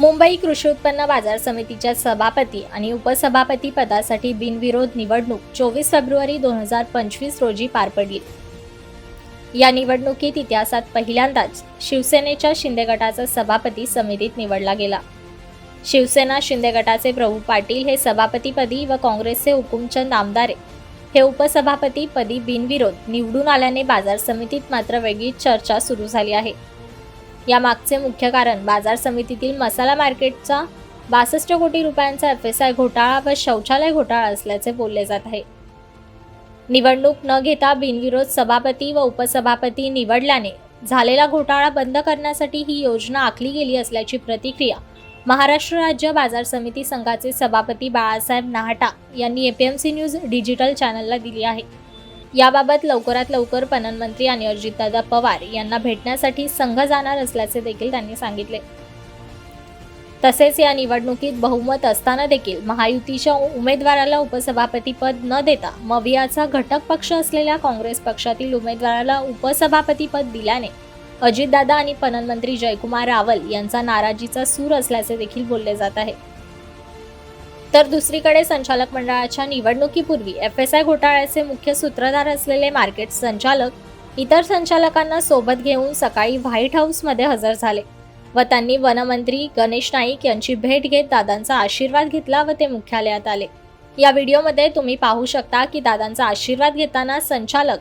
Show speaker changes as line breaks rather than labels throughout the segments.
मुंबई कृषी उत्पन्न बाजार समितीच्या सभापती आणि उपसभापती पदासाठी बिनविरोध निवडणूक चोवीस फेब्रुवारी दोन हजार पंचवीस रोजी पार पडली. या निवडणुकीत इतिहासात पहिल्यांदाच शिवसेनेच्या शिंदे गटाचा सभापती समितीत निवडला गेला. शिवसेना शिंदे गटाचे प्रभू पाटील हे सभापतीपदी व काँग्रेसचे हुकुमचंद आमदारे हे उपसभापतीपदी बिनविरोध निवडून आल्याने बाजार समितीत मात्र वेगळीच चर्चा सुरू झाली आहे. यामागचे मुख्य कारण बाजार समितीतील मसाला मार्केटचा बासष्ट कोटी रुपयांचा एफ एस आय घोटाळा व शौचालय घोटाळा असल्याचे बोलले जात आहे. निवडणूक न घेता बिनविरोध सभापती व उपसभापती निवडल्याने झालेला घोटाळा बंद करण्यासाठी ही योजना आखली गेली असल्याची प्रतिक्रिया महाराष्ट्र राज्य बाजार समिती संघाचे सभापती बाळासाहेब नाहटा यांनी एपीएमसी न्यूज डिजिटल चॅनलला दिली आहे. याबाबत लवकरात लवकर पणन मंत्री आणि अजितदादा पवार यांना भेटण्यासाठी संघ जाणार असल्याचे देखील त्यांनी सांगितले. तसेच या निवडणुकीत बहुमत असताना देखील महायुतीच्या उमेदवाराला उपसभापतीपद न देता मवियाचा घटक पक्ष असलेल्या काँग्रेस पक्षातील उमेदवाराला उपसभापतीपद दिल्याने अजितदादा आणि पणन मंत्री जयकुमार रावल यांचा नाराजीचा सूर असल्याचे देखील बोलले जात आहे. तर दुसरीकडे संचालक मंडळाच्या निवडणुकीपूर्वी एफ एस आय घोटाळ्याचे मुख्य सूत्रधार असलेले मार्केट संचालक इतर संचालकांना सोबत घेऊन सकाळी व्हाईट हाऊसमध्ये हजर झाले व त्यांनी वनमंत्री गणेश नाईक यांची भेट घेत दादांचा आशीर्वाद घेतला व ते मुख्यालयात आले. या व्हिडिओमध्ये तुम्ही पाहू शकता की दादांचा आशीर्वाद घेताना संचालक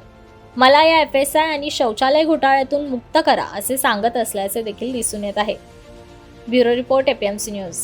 मला या एफ एस आय आणि शौचालय घोटाळ्यातून मुक्त करा असे सांगत असल्याचे देखील दिसून येत आहे. Bureau report APMC news.